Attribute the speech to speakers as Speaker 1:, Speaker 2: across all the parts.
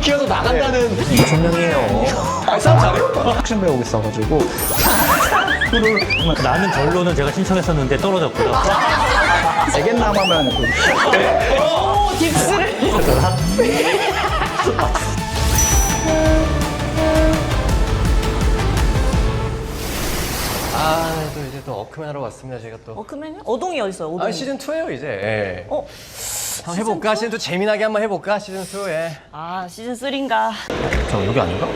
Speaker 1: 키워서 나간다는
Speaker 2: 2,000명이에요.
Speaker 1: 아, 싸움 잘해요?
Speaker 3: 혁신 배우고 있어가지고
Speaker 2: 나는 결론은 제가 신청했었는데 떨어졌고요.
Speaker 3: 애견남 하면 그
Speaker 4: 오, 딥스를.
Speaker 1: 아, 또 이제 또 어크맨 하러 왔습니다, 제가 또.
Speaker 4: 어크맨요? 어동이 어딨어요? 어동이.
Speaker 1: 아, 시즌 2예요, 이제. 예.
Speaker 4: 어?
Speaker 1: 한번 해볼까? 시즌 2 재미나게 한번 해볼까? 시즌 2에.
Speaker 4: 아, 시즌 3인가?
Speaker 1: 저 여기 아닌가?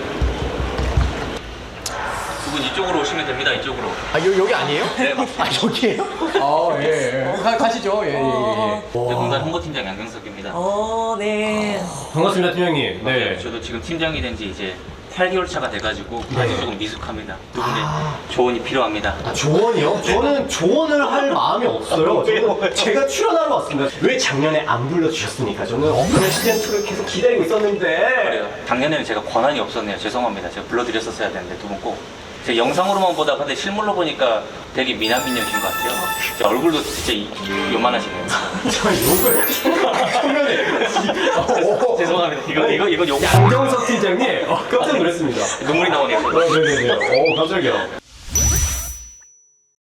Speaker 5: 두 분 이쪽으로 오시면 됩니다. 이쪽으로.
Speaker 1: 아, 여, 여기 아니에요? 네, 맞습니다. 아, 여기에요? 아, 예, 예. 가, 가시죠. 예, 예, 예.
Speaker 5: 네, 공단 홍보팀장 양경석입니다.
Speaker 4: 어, 네.
Speaker 1: 반갑습니다, 팀장님.
Speaker 5: 네. 저도 지금 팀장이 된 지 이제 8개월 차가 돼가지고 아직 조금 미숙합니다. 두 분의 조언이 필요합니다.
Speaker 1: 아, 조언이요? 저는 조언을 할 마음이 없어요. 저는 제가 출연하러 왔습니다. 왜 작년에 안 불러주셨습니까? 저는 어크맨 시즌 2를 계속 기다리고 있었는데.
Speaker 5: 그래요. 작년에는 제가 권한이 없었네요. 죄송합니다. 제가 불러드렸었어야 되는데 두 분 꼭. 제 영상으로만 보다 근데 실물로 보니까 되게 미남미녀신 것 같아요. 제 얼굴도 진짜 이- 요만하시네요.
Speaker 1: 저 욕을 초면에. 어,
Speaker 5: 죄송합니다. 이거 이거 이거 욕
Speaker 1: 양정석 팀장님, 어, 깜짝 놀랐습니다.
Speaker 5: 눈물이 나오네요.
Speaker 1: 어, 네네네. 어, 깜짝이야.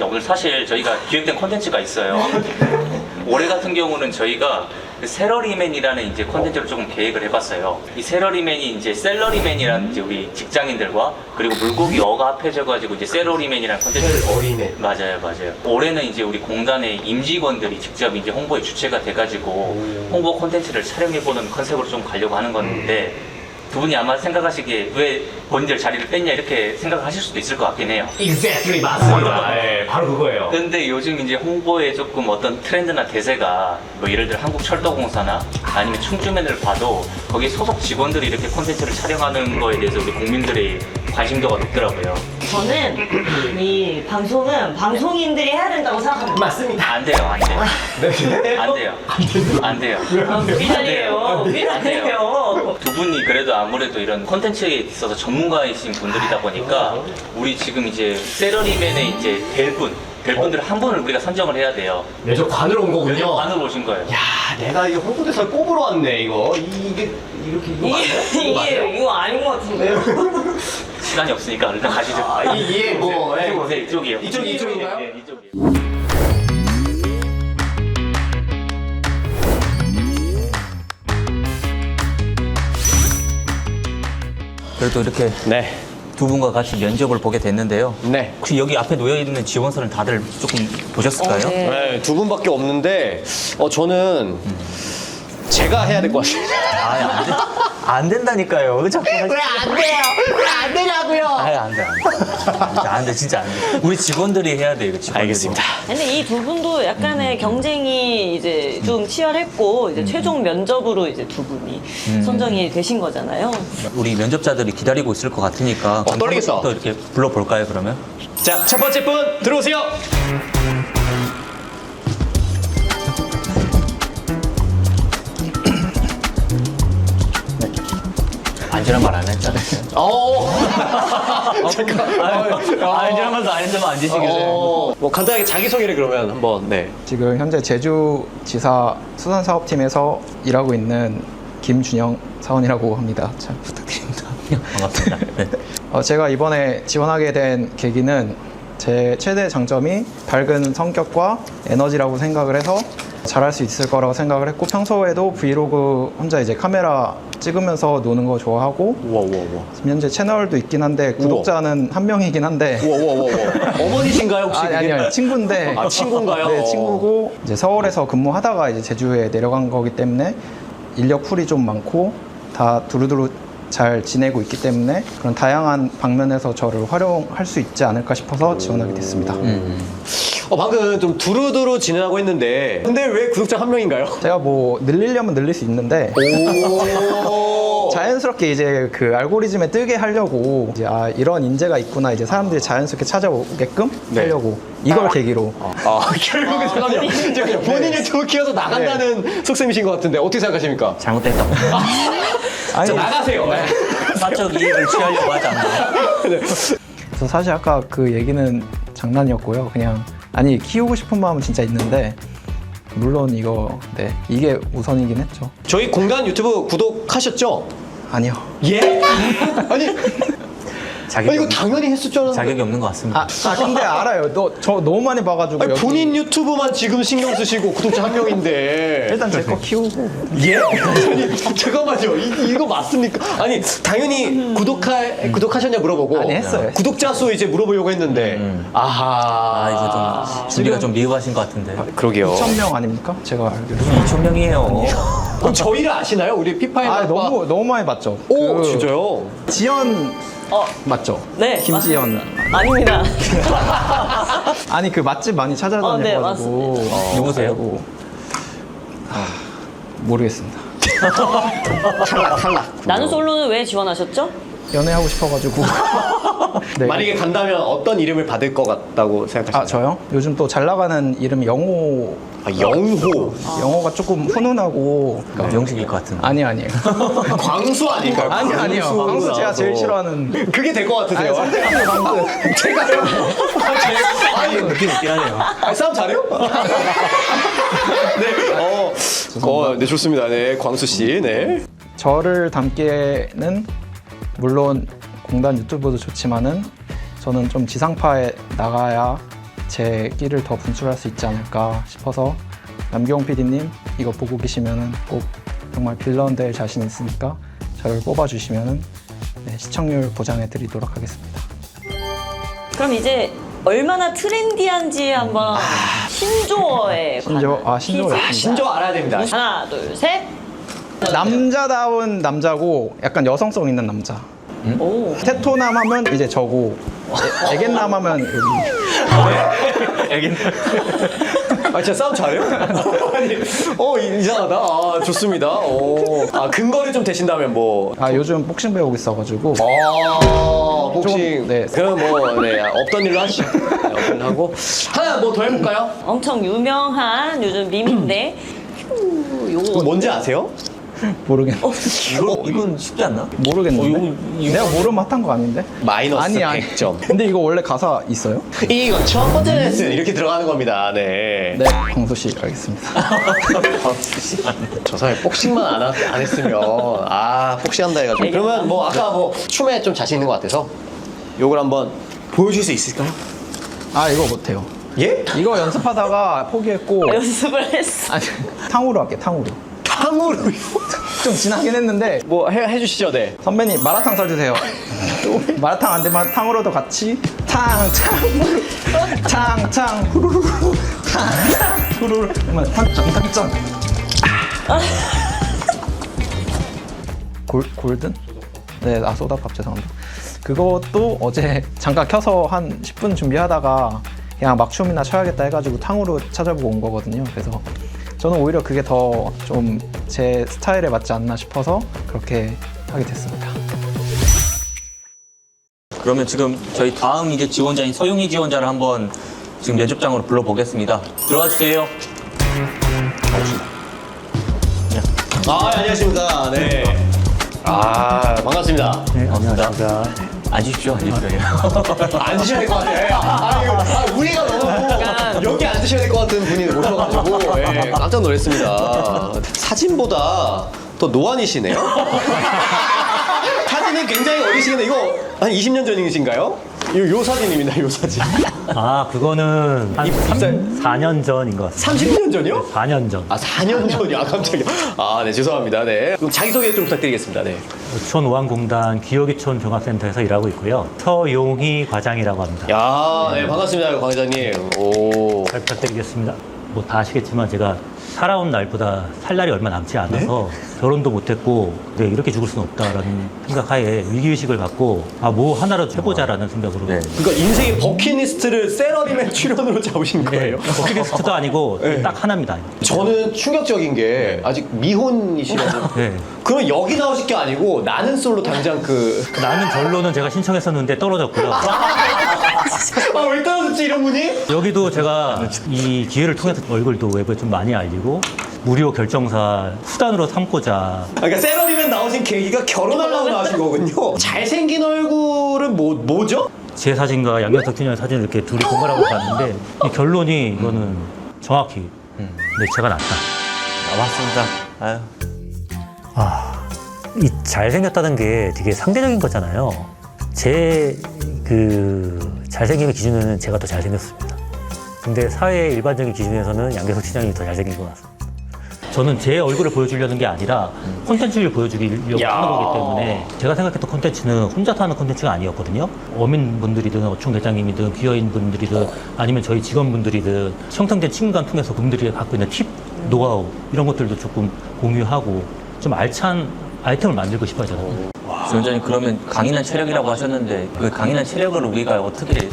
Speaker 5: 오늘 사실 저희가 기획된 콘텐츠가 있어요. 올해 같은 경우는 저희가 그 세러리맨이라는 이제 콘텐츠를 조금 계획을 해봤어요. 이 세러리맨이 이제 셀러리맨이라는 이제 우리 직장인들과 그리고 물고기 어가 합해져가지고 이제 세러리맨이라는 콘텐츠를
Speaker 1: 어린애.
Speaker 5: 맞아요, 맞아요. 올해는 이제 우리 공단의 임직원들이 직접 이제 홍보의 주체가 돼가지고 홍보 콘텐츠를 촬영해보는 컨셉으로 좀 가려고 하는 건데 두 분이 아마 생각하시기에 왜 본인들 자리를 뺐냐 이렇게 생각하실 수도 있을 것 같긴 해요.
Speaker 1: Exactly 맞습니다. 예, 바로 그거예요.
Speaker 5: 근데 요즘 이제 홍보에 조금 어떤 트렌드나 대세가 뭐 예를 들어 한국철도공사나 아니면 충주맨을 봐도 거기 소속 직원들이 이렇게 콘텐츠를 촬영하는 거에 대해서 우리 국민들의 관심도가 높더라고요.
Speaker 4: 저는 이 방송은 방송인들이 해야 된다고 생각합니다.
Speaker 1: 맞습니다.
Speaker 5: 안 돼요, 안 돼요.
Speaker 1: 네.
Speaker 5: 안 돼요. 안 돼요.
Speaker 4: 아, 비난이에요. 비난이에요.
Speaker 5: 두 분이 그래도 아무래도 이런 콘텐츠에 있어서 전문가이신 분들이다 보니까 우리 지금 이제 세러리맨의 이제 될 분, 될 분들 한 분을 우리가 선정을 해야 돼요.
Speaker 1: 네, 저 관으로 온 거군요.
Speaker 5: 반을 오신 거예요.
Speaker 1: 야, 내가 이 홍보대사를 뽑으러 왔네, 이거. 이게, 이렇게, 이거 맞나요? 이거
Speaker 4: 이게,
Speaker 1: 맞아요?
Speaker 4: 이게 이거 아닌 것 같은데요?
Speaker 5: 시간이 없으니까 얼른 가시죠.
Speaker 1: 아, 이- 이게 뭐, 예.
Speaker 5: 이쪽 오세요, 이쪽이요.
Speaker 1: 이쪽이 이쪽인가요?
Speaker 5: 네, 이쪽이요. 그래도 이렇게
Speaker 1: 네.
Speaker 5: 두 분과 같이 면접을 보게 됐는데요.
Speaker 1: 네.
Speaker 5: 혹시 여기 앞에 놓여 있는 지원서는 다들 조금 보셨을까요?
Speaker 4: 어, 네.
Speaker 1: 네, 두 분밖에 없는데, 어, 저는 제가 해야 될 것 같습니다.
Speaker 5: 아예 안, 돼, 안 된다니까요. 왜 자꾸 하시...
Speaker 4: 안 돼요? 왜 안 되냐고요?
Speaker 5: 아예 안 돼, 안 돼. 안 돼, 진짜 안 돼. 우리 직원들이 해야 돼요, 이거 직원들이.
Speaker 1: 알겠습니다.
Speaker 4: 근데 이 두 분도 약간의 경쟁이 이제 좀 치열했고 이제 최종 면접으로 이제 두 분이 선정이 되신 거잖아요.
Speaker 5: 우리 면접자들이 기다리고 있을 것 같으니까
Speaker 1: 어, 떨리겠어.
Speaker 5: 또 이렇게 불러볼까요, 그러면?
Speaker 1: 자, 첫 번째 분, 들어오세요.
Speaker 5: 안지란 말 안 했잖아요.
Speaker 1: 어. 잠깐.
Speaker 5: 안지란 말도 안 했으면 앉으시길래.
Speaker 1: 어, 뭐 간단하게 자기 소개를 그러면 한번, 네.
Speaker 3: 지금 현재 제주지사 수산사업팀에서 일하고 있는 김준영 사원이라고 합니다. 잘 부탁드립니다.
Speaker 5: 반갑습니다. 네.
Speaker 3: 어, 제가 이번에 지원하게 된 계기는 제 최대 장점이 밝은 성격과 에너지라고 생각을 해서 잘할 수 있을 거라고 생각을 했고 평소에도 브이로그 혼자 이제 카메라 찍으면서 노는 거 좋아하고
Speaker 1: 우와, 우와, 우와.
Speaker 3: 지금 현재 채널도 있긴 한데 구독자는 한 명이긴 한데
Speaker 1: 우와, 우와, 우와. 어머니신가요, 혹시?
Speaker 3: 아니, 아니, 아니, 친구인데.
Speaker 1: 아, 친구인가요?
Speaker 3: 네, 친구고, 이제 서울에서 근무하다가 이제 제주에 내려간 거기 때문에 인력 풀이 좀 많고, 다 두루두루 잘 지내고 있기 때문에 그런 다양한 방면에서 저를 활용할 수 있지 않을까 싶어서 지원하게 됐습니다.
Speaker 1: 어, 방금 좀 두루두루 진행하고 했는데, 근데 왜 구독자 한 명인가요?
Speaker 3: 제가 뭐 늘리려면 늘릴 수 있는데,
Speaker 1: 오.
Speaker 3: 자연스럽게 이제 그 알고리즘에 뜨게 하려고, 이제 아, 이런 인재가 있구나, 이제 사람들이 자연스럽게 찾아오게끔
Speaker 1: 네.
Speaker 3: 하려고, 이걸 계기로.
Speaker 1: 아, 결국에 잠깐만요. 잠깐만요. 본인이 투어 키워서 나간다는 속셈이신 것 같은데, 어떻게 생각하십니까?
Speaker 5: 잘못됐다.
Speaker 3: 아니,
Speaker 1: 자, 나가세요. 네.
Speaker 5: 사적 이익을 취하려고 하지 않나요?
Speaker 3: 그래서 사실 아까 그 얘기는 장난이었고요. 그냥 아니 키우고 싶은 마음은 진짜 있는데 물론 이거 네 이게 우선이긴 했죠.
Speaker 1: 저희 공간 유튜브 구독하셨죠?
Speaker 3: 아니요.
Speaker 1: 예? 아니,
Speaker 2: 자격이,
Speaker 1: 이거
Speaker 2: 없,
Speaker 1: 당연히 했을 줄 알았는데.
Speaker 2: 자격이 없는 것 같습니다.
Speaker 3: 아, 아 근데 알아요. 너 저 너무 많이 봐가지고
Speaker 1: 아니,
Speaker 3: 여기
Speaker 1: 본인 유튜브만 지금 신경 쓰시고 구독자 한 명인데.
Speaker 3: 일단 제 거 키우고
Speaker 1: 예? 아니, 잠깐만요. 이, 이거 맞습니까? 아니, 당연히 구독하, 구독하셨냐 물어보고.
Speaker 3: 아니, 했어요.
Speaker 1: 구독자 수 이제 물어보려고 했는데. 아하.
Speaker 2: 아, 이거 좀 준비가 좀 미흡하신 것 같은데.
Speaker 1: 그러게요.
Speaker 3: 2천 명 아닙니까? 제가 알기로.
Speaker 2: 2천 명이에요.
Speaker 1: 그럼 저희를 아시나요? 우리 피파에
Speaker 3: 아 너무 너무 많이 봤죠.
Speaker 1: 오,
Speaker 3: 그
Speaker 1: 진짜요?
Speaker 3: 지연
Speaker 4: 어,
Speaker 3: 맞죠?
Speaker 4: 네.
Speaker 3: 김지연.
Speaker 4: 맞습니다. 아닙니다.
Speaker 3: 아니 그 맛집 많이
Speaker 4: 어, 네,
Speaker 3: 찾아다녀가지고
Speaker 4: 맞습니다.
Speaker 3: 어,
Speaker 2: 누구세요?
Speaker 3: 알고. 아, 모르겠습니다.
Speaker 1: 탈락, 탈락.
Speaker 4: 나는 솔로는 왜 지원하셨죠?
Speaker 3: 연애하고 싶어가지고. 네.
Speaker 1: 만약에 간다면 어떤 이름을 받을 것 같다고 생각하시나요?
Speaker 3: 아 저요? 요즘 또 잘 나가는 이름 영호.
Speaker 1: 아, 영호.
Speaker 3: 영호가 조금 훈훈하고.
Speaker 2: 명식일 것 같은데.
Speaker 3: 아니 아니에요.
Speaker 1: 광수 아닐까요?
Speaker 3: 아니 아니요.
Speaker 1: 광수
Speaker 3: 광수 제가 제일
Speaker 1: 나서.
Speaker 3: 싫어하는.
Speaker 1: 그게 될 것 같으세요?
Speaker 3: 아니, 선생님이 광수.
Speaker 1: 제가요? 아, 제가? 아니,
Speaker 2: 느낌 있긴 하네요.
Speaker 1: 아, 싸움 잘해요? 네, 어, 어, 네, 좋습니다. 네, 광수 씨, 네.
Speaker 3: 저를 담기에는 물론 공단 유튜브도 좋지만은 저는 좀 지상파에 나가야 제 끼를 더 분출할 수 있지 않을까 싶어서 남경 PD님 이거 보고 계시면은 꼭 정말 빌런 될 자신 있으니까 저를 뽑아주시면은 네, 시청률 보장해 드리도록 하겠습니다.
Speaker 4: 그럼 이제 얼마나 트렌디한지 한번 신조어에
Speaker 3: 신조어?
Speaker 4: 관한
Speaker 3: 아,
Speaker 4: 퀴즈.
Speaker 3: 있습니다.
Speaker 1: 신조 알아야 됩니다.
Speaker 4: 하나, 둘, 셋.
Speaker 3: 남자다운 남자고 약간 여성성 있는 남자.
Speaker 4: 오.
Speaker 3: 테토남 하면 이제 저고 애- 애견남 하면 여기.
Speaker 1: 아, 진짜 싸움 잘해요? 아니, 어, 이- 이상하다. 아, 좋습니다. 오. 아, 근거를 좀 대신다면 뭐.
Speaker 3: 아 요즘 복싱 배우고 있어가지고
Speaker 1: 아, 복싱.
Speaker 3: 좀, 네.
Speaker 1: 그럼 뭐, 네, 없던 일로 하시죠. 네, 없던 일로 하고. 하나 뭐 더 해볼까요?
Speaker 4: 엄청 유명한 요즘 밈인데 휴, 요거
Speaker 1: 뭔지 아세요?
Speaker 3: 모르겠네.
Speaker 2: 이거, 이건 쉽지 않나?
Speaker 3: 모르겠는데.
Speaker 2: 어, 이거-
Speaker 3: 내가 모르면 핫한 거 아닌데?
Speaker 1: 마이너스
Speaker 3: 아니, 아니.
Speaker 1: 100점.
Speaker 3: 근데 이거 원래 가사 있어요?
Speaker 1: 이건 첫 번째 레슨. 이렇게 들어가는 겁니다. 네.
Speaker 3: 네, 광수 씨 알겠습니다.
Speaker 1: 저 사람이 복싱만 안, 하- 안 했으면 아 복싱한다 해가지고 그러면 뭐 아까 뭐 춤에 좀 자신 있는 것 같아서 요걸 한번 보여줄 수 있을까요?
Speaker 3: 아 이거 못해요.
Speaker 1: 예?
Speaker 3: 이거 연습하다가 포기했고
Speaker 4: 연습을 했어.
Speaker 3: 아니 탕후루 할게 탕후루.
Speaker 1: 탕후루요?
Speaker 3: 좀 지나긴 했는데
Speaker 1: 뭐 해, 해주시죠 네
Speaker 3: 선배님 마라탕 써주세요. 마라탕 안 되면 탕후루도 같이 탕탕 탕탕 후루루 탕탕 후루루 탕짱 탕짱 골 골든? 네, 아 소다밥 죄송합니다. 그것도 어제 잠깐 켜서 한 10분 준비하다가 그냥 막춤이나 쳐야겠다 해가지고 탕후루 찾아보고 온 거거든요. 그래서 저는 오히려 그게 더 좀 제 스타일에 맞지 않나 싶어서 그렇게 하게 됐습니다.
Speaker 2: 그러면 지금 저희 다음 이제 지원자인 서용희 지원자를 한번 지금 연습장으로 불러보겠습니다. 들어와 주세요.
Speaker 1: 아, 안녕하십니까. 네. 아, 반갑습니다.
Speaker 2: 네, 감사합니다. 앉으십시오, 앉으십시오.
Speaker 1: 앉으셔야 될 것 같아요. 아, 이거, 아, 우리가 너무 여기 앉으셔야 될 것 같은 분이 오셔가지고, 예, 깜짝 놀랐습니다. 사진보다 더 노안이시네요? 사진은 굉장히 어리시는데, 이거 한 20년 전이신가요? 요, 요 사진입니다, 요 사진.
Speaker 2: 아, 그거는 한
Speaker 1: 입살-
Speaker 2: 4년 전인 것 같습니다.
Speaker 1: 30년 전이요?
Speaker 2: 4년 전.
Speaker 1: 아, 4년 전이요? 아, 깜짝이야. 아, 네, 죄송합니다. 네. 그럼 자기소개 좀 부탁드리겠습니다. 네.
Speaker 2: 촌오한공단 기여기촌 종합센터에서 일하고 있고요. 서용희 과장이라고 합니다.
Speaker 1: 야, 네, 반갑습니다, 강 회장님. 오.
Speaker 2: 잘 부탁드리겠습니다. 뭐 다 아시겠지만 제가 살아온 날보다 살 날이 얼마 남지 않아서 결혼도 못했고 네, 이렇게 죽을 수는 없다라는 생각하에 위기의식을 갖고 아 뭐 하나라도 해보자라는 생각으로 네.
Speaker 1: 그러니까 인생의 버킷리스트를 세러리맨 출연으로 잡으신 거예요?
Speaker 2: 버킷리스트도 아니고 딱 하나입니다.
Speaker 1: 저는 충격적인 게 아직 미혼이시라고.
Speaker 2: 네.
Speaker 1: 그러면 여기 나오실 게 아니고 나는 솔로 당장 그.
Speaker 2: 나는 결론은 제가 신청했었는데 떨어졌고요.
Speaker 1: 아, 왜 떨어졌지, 이런 분이?
Speaker 2: 여기도 제가 이 기회를 통해서 얼굴도 외부에 좀 많이 알리고 무료 결정사 수단으로 삼고자
Speaker 1: 아, 그러니까 세러리맨 나오신 계기가 결혼하려고 나오신 거군요. 잘생긴 얼굴은 뭐, 뭐죠?
Speaker 2: 제 사진과 양현석 팀장의 사진을 이렇게 둘이 공갈하고 봤는데 이 결론이 이거는 정확히 내 제가 낫다.
Speaker 6: 나왔습니다. 아,
Speaker 2: 이 잘생겼다는 게 되게 상대적인 거잖아요. 제 그 잘생김의 기준에는 제가 더 잘생겼습니다. 근데 사회의 일반적인 기준에서는 양계석 시장이 더 잘생긴 것 같습니다. 저는 제 얼굴을 보여주려는 게 아니라 콘텐츠를 보여주려고 야. 하는 거기 때문에 제가 생각했던 콘텐츠는 혼자 사는 콘텐츠가 아니었거든요. 어민분들이든 어촌계장님이든 귀여인분들이든 아니면 저희 직원분들이든 형성된 친구간 통해서 그분들이 갖고 있는 팁, 노하우 이런 것들도 조금 공유하고 좀 알찬 아이템을 만들고 싶어요 저는.
Speaker 5: 위원장님 그러면 강인한 체력이라고 하셨는데 그 강인한 체력을 우리가 어떻게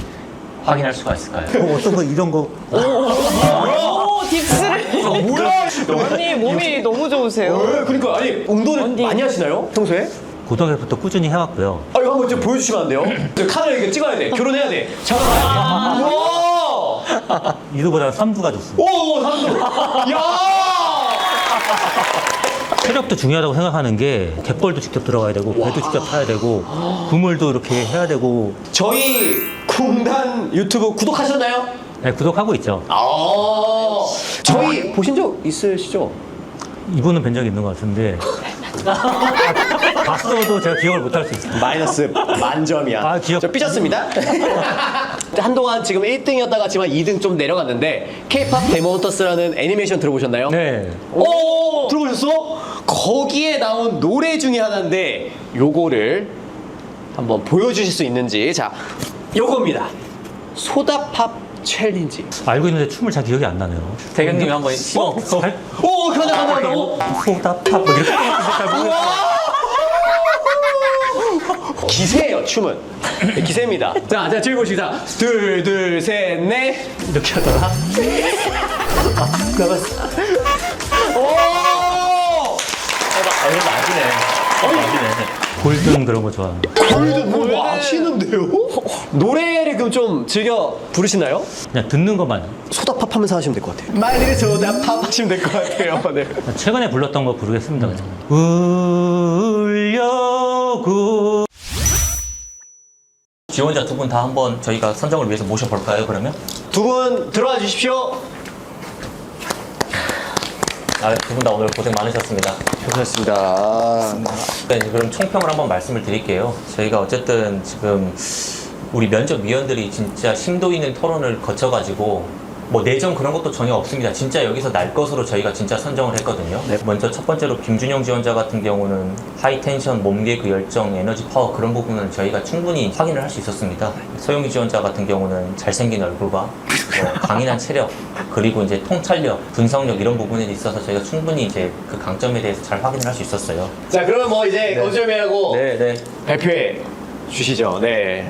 Speaker 5: 확인할 수가 있을까요?
Speaker 2: 어, 어떤 거 이런 거
Speaker 4: 오, 딥스를.
Speaker 1: 아, 뭐야?
Speaker 4: 언니 몸이 너무 좋으세요. 왜?
Speaker 1: 그러니까 아니 운동을
Speaker 4: 언니.
Speaker 1: 많이 하시나요? 평소에?
Speaker 2: 고등학교부터 꾸준히 해왔고요.
Speaker 1: 아 이거 한번 이제 보여주시면 안 돼요? 카메라 이거 찍어야 돼. 결혼해야 돼. 잠깐만. 아. 우와!
Speaker 2: 이도보다 삼두가 좋습니다.
Speaker 1: 오, 삼도. 야!
Speaker 2: 체력도 중요하다고 생각하는 게 갯벌도 직접 들어가야 되고 배도 직접 타야 되고 그물도 이렇게 해야 되고
Speaker 1: 저희 군단 유튜브 구독하셨나요?
Speaker 2: 네, 구독하고 있죠.
Speaker 1: 아, 저희 보신 적 있으시죠?
Speaker 2: 이분은 뵌 적이 있는 것 같은데 아, 봤어도 제가 기억을 못 할 수 있어요.
Speaker 1: 마이너스 만점이야.
Speaker 2: 아, 기억...
Speaker 1: 저 삐졌습니다. 음. 한동안 지금 1등이었다가 지금 2등 좀 내려갔는데 K-pop 데모터스라는 애니메이션 들어보셨나요?
Speaker 2: 네.
Speaker 1: 오! 들어보셨어? 거기에 나온 노래 중에 하나인데 요거를 한번 보여주실 수 있는지 자 요겁니다 소다팝 챌린지
Speaker 2: 알고 있는데 춤을 잘 기억이 안 나네요.
Speaker 5: 대경님이 한번 씹어. 어?
Speaker 1: 잘- 오 가자 가자 가자
Speaker 2: 소다팝 뭐 이렇게 잘 모르겠어
Speaker 1: 기세예요 춤은 네, 기세입니다 자자 즐거우시다 둘둘셋넷
Speaker 2: 이렇게 하더라.
Speaker 1: 아, 나갔어. 아시네. 어? 아시네.
Speaker 2: 골든 그런 거 좋아합니다.
Speaker 1: 저희도 뭐 아시는데요? 어, 어, 노래를 그럼 좀 즐겨 부르시나요?
Speaker 2: 그냥 듣는 것만.
Speaker 1: 소다팝 하면서 하시면 될 것 같아요. 만일에 소다팝 하시면 될 것 같아요. 네.
Speaker 2: 최근에 불렀던 거 부르겠습니다. 그냥. 울려고.
Speaker 5: 지원자 두 분 다 한번 저희가 선정을 위해서 모셔볼까요, 그러면?
Speaker 1: 두 분 들어와 주십시오.
Speaker 5: 아, 두 분 다 오늘 고생 많으셨습니다.
Speaker 1: 수고하셨습니다.
Speaker 5: 네, 그럼 총평을 한번 말씀을 드릴게요. 저희가 어쨌든 지금 우리 면접 위원들이 진짜 심도 있는 토론을 거쳐가지고 뭐 내정 그런 것도 전혀 없습니다. 진짜 여기서 날 것으로 저희가 진짜 선정을 했거든요. 네. 먼저 첫 번째로 김준영 지원자 같은 경우는 하이텐션, 몸개, 그 열정, 에너지 파워 그런 부분은 저희가 충분히 확인을 할 수 있었습니다. 서영희 지원자 같은 경우는 잘생긴 얼굴과 뭐 강인한 체력 그리고 이제 통찰력, 분석력 이런 부분에 있어서 저희가 충분히 이제 그 강점에 대해서 잘 확인을 할 수 있었어요.
Speaker 1: 자, 그러면 뭐 이제 네. 어점이라고
Speaker 5: 네, 네.
Speaker 1: 발표해 주시죠. 네.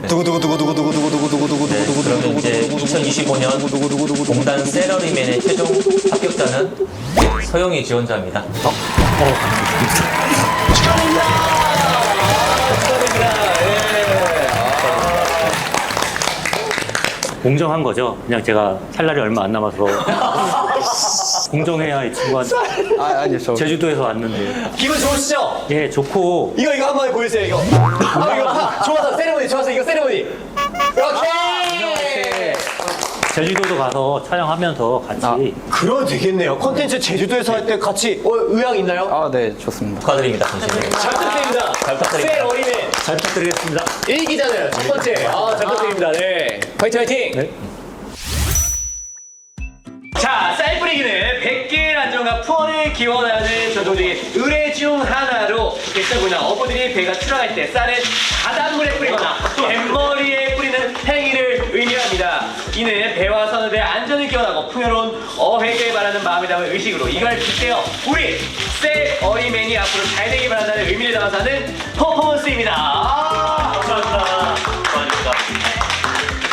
Speaker 1: 네, 그러면 이제 2025년 공단 셀러리맨의 최종 합격자는
Speaker 5: 서영희 지원자입니다. 어? 어, 예. 아.
Speaker 2: 공정한 거죠. 그냥 제가 살 날이 얼마 안 남아서 공정해야 이 친구가
Speaker 3: 아, 아니요, 저.
Speaker 2: 제주도에서 왔는데
Speaker 1: 기분 좋으시죠?
Speaker 2: 예 좋고
Speaker 1: 이거 이거 한번 보여주세요 이거. 아, 이거 하, 좋아서 세레모니 좋아서 이거 세레모니. 이렇게.
Speaker 2: 제주도도 가서 촬영하면서 같이
Speaker 3: 아.
Speaker 1: 그러면 되겠네요. 컨텐츠 제주도에서 할 때 같이 어, 의향 있나요?
Speaker 3: 아, 네, 좋습니다.
Speaker 5: 축하드립니다. 선생님.
Speaker 1: 잘 부탁드립니다. 잘
Speaker 5: 부탁드립니다.
Speaker 1: 셀 어린애.
Speaker 2: 잘 부탁드리겠습니다.
Speaker 1: 일기잖아요. 첫 번째. 아, 잘 부탁드립니다. 네. 화이팅 화이팅.
Speaker 2: 네.
Speaker 1: 자, 쌀 뿌리기는 100개의 안정과 푸어를 기원하는 전통적인 의뢰 중 하나로 일자구나 어부들이 배가 출항할 때 쌀을 바닷물에 뿌리거나 뱃머리에 뿌리는 행위를 의미합니다. 이는 배와 선원들의 안전을 기원하고 풍요로운 어획을 바라는 마음을 담은 의식으로 이걸 빗대어 우리 셀 어리맨이 앞으로 잘 되길 바란다는 의미를 담아서 하는 퍼포먼스입니다. 아,
Speaker 2: 감사합니다. 감사합니다.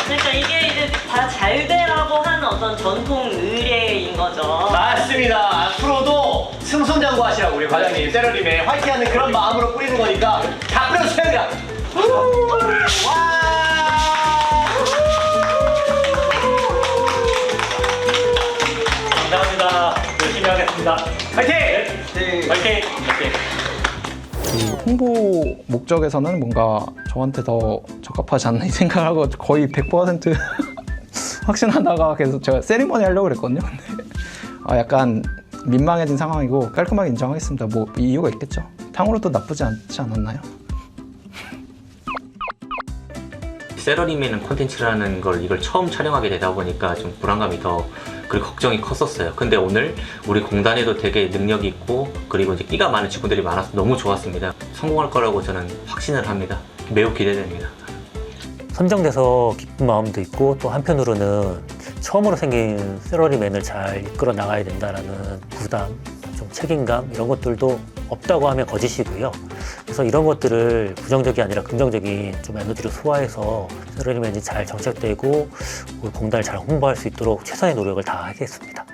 Speaker 4: 그러니까 이게 이제 다 잘 되라고 하는 어떤 전통 의례인 거죠.
Speaker 1: 맞습니다. 앞으로도 승손장구하시라고 우리 과장님 세러님의 화이팅하는 그런 마음으로 뿌리는 거니까 다 뿌려주셔야 됩니다. 와!
Speaker 2: 감사합니다. 열심히 하겠습니다.
Speaker 1: 화이팅!
Speaker 2: 화이팅! 화이팅!
Speaker 3: 이 홍보 목적에서는 뭔가 저한테 더 적합하지 않나 이 생각을 하고 거의 100% 확신하다가 계속 제가 세리머니 하려고 그랬거든요. 근데 아, 약간 민망해진 상황이고 깔끔하게 인정하겠습니다. 뭐 이유가 있겠죠. 향으로도 나쁘지 않지 않았나요?
Speaker 5: 세러리맨은 콘텐츠라는 걸 이걸 처음 촬영하게 되다 보니까 좀 불안감이 더 그리고 걱정이 컸었어요. 근데 오늘 우리 공단에도 되게 능력 있고 그리고 이제 끼가 많은 직원들이 많아서 너무 좋았습니다. 성공할 거라고 저는 확신을 합니다. 매우 기대됩니다.
Speaker 2: 선정돼서 기쁜 마음도 있고 또 한편으로는 처음으로 생긴 세러리맨을 잘 이끌어 나가야 된다라는 부담, 좀 책임감 이런 것들도 없다고 하면 거짓이고요. 그래서 이런 것들을 부정적이 아니라 긍정적인 좀 에너지로 소화해서 세러리맨이 잘 정착되고 공단을 잘 홍보할 수 있도록 최선의 노력을 다하겠습니다.